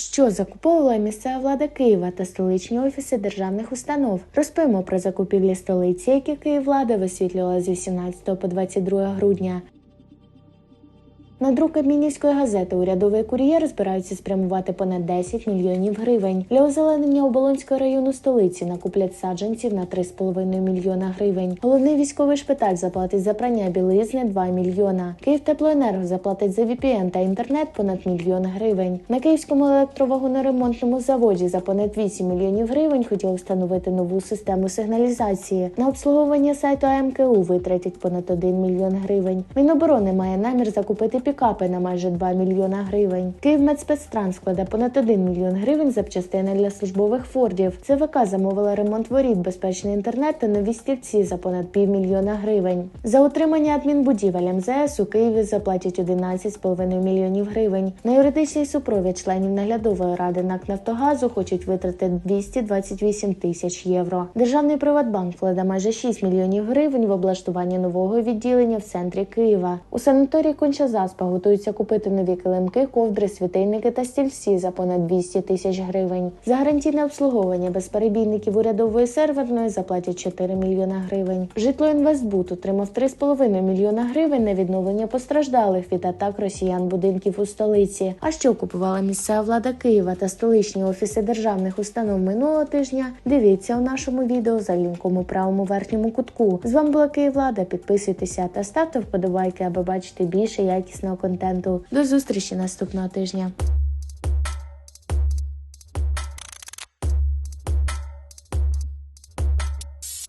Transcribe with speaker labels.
Speaker 1: Що закуповувала місцева влада Києва та столичні офіси державних установ? Розповімо про закупівлі столиці, які Київлада висвітлювала з 18 по 22 грудня. На друк Кабмінівської газети урядовий кур'єр збираються спрямувати понад 10 мільйонів гривень. Для озеленення Оболонського району столиці накуплять саджанців на 3,5 мільйона гривень. Головний військовий шпиталь заплатить за прання білизни 2 мільйона. Київтеплоенерго заплатить за VPN та інтернет понад мільйон гривень. На київському електровагоноремонтному заводі за понад 8 мільйонів гривень хотіли встановити нову систему сигналізації. На обслуговування сайту АМКУ витратять понад 1 мільйон гривень. Міноборони має намір закупити пікапи на майже 2 мільйона гривень. Київмедспецтранс складе понад 1 мільйон гривень запчастини для службових фордів. ЦВК замовила ремонт воріт, безпечний інтернет та нові стільці за понад півмільйона гривень. За утримання адмінбудівель МЗС у Києві заплатять 11,5 мільйонів гривень. На юридичний супровід членів наглядової ради НАК Нафтогазу хочуть витратити 228 тисяч євро. Державний Приватбанк вкладе майже 6 мільйонів гривень в облаштування нового відділення в центрі Києва. У санаторії Конча-Заспа готуються купити нові килимки, ковдри, світильники та стільці за понад 200 тисяч гривень. За гарантійне обслуговування безперебійників урядової серверної заплатять 4 мільйона гривень. Житло Інвестбут отримав 3,5 мільйона гривень на відновлення постраждалих від атак росіян будинків у столиці. А що купувала місцева влада Києва та столичні офіси державних установ минулого тижня? Дивіться у нашому відео за лінком у правому верхньому кутку. З вами була Київлада. Підписуйтеся та ставте вподобайки, аби бачити більше якісного контенту. До зустрічі наступного тижня.